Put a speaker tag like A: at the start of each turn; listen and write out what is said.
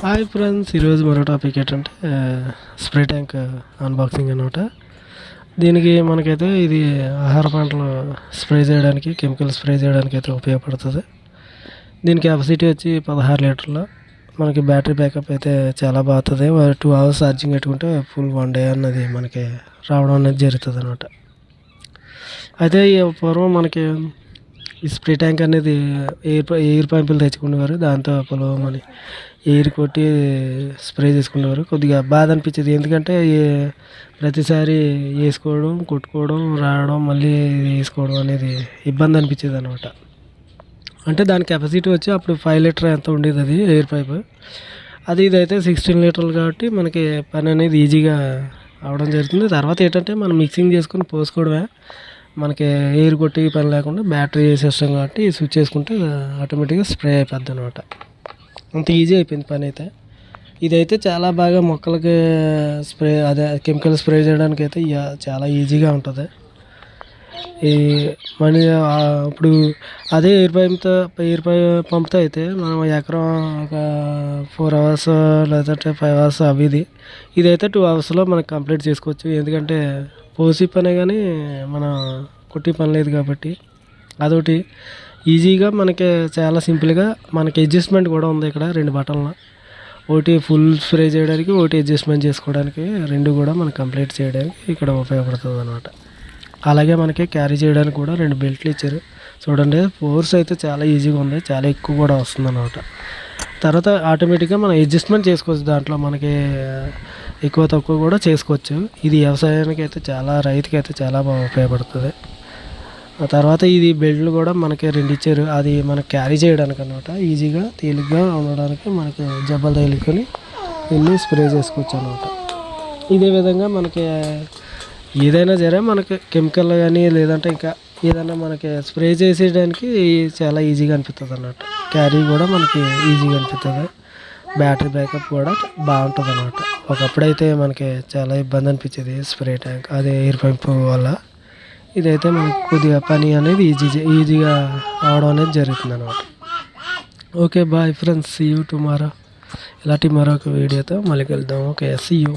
A: Hi friends ఈరోజు మరో topic ఏంటంటే స్ప్రే ట్యాంక్ అన్బాక్సింగ్ అనమాట దీనికి మనకైతే ఇది ఆహార పంటలు స్ప్రే చేయడానికి కెమికల్ స్ప్రే చేయడానికి అయితే ఉపయోగపడుతుంది. దీని కెపాసిటీ వచ్చి పదహారు లీటర్లు. మనకి బ్యాటరీ బ్యాకప్ అయితే చాలా బాగుతుంది టూ అవర్స్ ఛార్జింగ్ పెట్టుకుంటే ఫుల్ వన్ డే అన్నది మనకి రావడం అనేది జరుగుతుంది అనమాట అయితే ఈ పూర్వం మనకి ఈ స్ప్రే ట్యాంక్ అనేది ఎయిర్ ఎయిర్ పైపులు తెచ్చుకునేవారు దాంతో పొలమని ఎయిర్ కొట్టి స్ప్రే చేసుకునేవారు. కొద్దిగా బాధ అనిపించేది. ఎందుకంటే ప్రతిసారి వేసుకోవడం కొట్టుకోవడం రావడం మళ్ళీ వేసుకోవడం అనేది ఇబ్బంది అనిపించేది అనమాట అంటే దాని కెపాసిటీ వచ్చి అప్పుడు ఫైవ్ లీటర్ ఎంత ఉండేది అది ఎయిర్ పైప్. అది ఇదైతే సిక్స్టీన్ లీటర్లు కాబట్టి మనకి పని అనేది ఈజీగా అవడం జరుగుతుంది. తర్వాత ఏంటంటే మనం మిక్సింగ్ చేసుకొని పోసుకోవడమే. మనకి ఎయిర్ కొట్టి పని లేకుండా బ్యాటరీ వేసేస్తాం కాబట్టి స్విచ్ చేసుకుంటే ఆటోమేటిక్గా స్ప్రే అయిపోద్ది అనమాట అంత ఈజీ అయిపోయింది పని అయితే. ఇదైతే చాలా బాగా మొక్కలకి స్ప్రే అదే కెమికల్ స్ప్రే చేయడానికి అయితే చాలా ఈజీగా ఉంటుంది. ఈ మన ఇప్పుడు అదే ఎయిర్ పంప్తో ఎయిర్ పంప్తో అయితే మనం ఎకరం ఒక ఫోర్ అవర్స్ లేదంటే ఫైవ్ అవర్స్ అవి ఇది. ఇదైతే టూ అవర్స్లో మనకు కంప్లీట్ చేసుకోవచ్చు. ఎందుకంటే పోసి పనే కానీ మనం కుట్టి పని లేదు కాబట్టి. అదొకటి. ఈజీగా మనకి చాలా సింపుల్గా మనకి అడ్జస్ట్మెంట్ కూడా ఉంది ఇక్కడ రెండు బటన్లు. ఒకటి ఫుల్ స్ప్రే చేయడానికి ఒకటి అడ్జస్ట్మెంట్ చేసుకోవడానికి రెండు కూడా మనకి కంప్లీట్ చేయడానికి ఇక్కడ ఉపయోగపడుతుంది అనమాట అలాగే మనకి క్యారీ చేయడానికి కూడా రెండు బెల్ట్లు ఇచ్చారు. చూడండి ఫోర్స్ అయితే చాలా ఈజీగా ఉంది చాలా ఎక్కువ కూడా వస్తుంది అనమాట తర్వాత ఆటోమేటిక్గా మనం అడ్జస్ట్మెంట్ చేసుకోవచ్చు. దాంట్లో మనకి ఎక్కువ తక్కువ కూడా చేసుకోవచ్చు. ఇది వ్యవసాయానికి అయితే చాలా రైతుకి అయితే చాలా బాగా ఉపయోగపడుతుంది. తర్వాత ఇది బెల్ట్లు కూడా మనకి రెండు ఇచ్చారు. అది మనకి క్యారీ చేయడానికి అనమాట ఈజీగా తేలిగ్గా ఉండడానికి మనకి జబ్బలు తగిలుకొని వెళ్ళి స్ప్రే చేసుకోవచ్చు అనమాట ఇదే విధంగా మనకి ఏదైనా సరే మనకి కెమికల్ కానీ లేదంటే ఇంకా ఏదైనా మనకి స్ప్రే చేసేయడానికి చాలా ఈజీగా అనిపిస్తుంది అన్నట్టు క్యారీ కూడా మనకి ఈజీగా అనిపిస్తుంది బ్యాటరీ బ్యాకప్ కూడా బాగుంటుంది అనమాట ఒకప్పుడైతే మనకి చాలా ఇబ్బంది అనిపించేది స్ప్రే ట్యాంక్ అదే ఎయిర్ పంప్ వల్ల. ఇదైతే మనకి కొద్దిగా పని అనేది ఈజీ ఈజీగా అవడం అనేది జరుగుతుంది అనమాట okay bye friends see you tomorrow ఇలాంటి మరొక వీడియోతో మళ్ళీ కలుద్దాం. Okay see you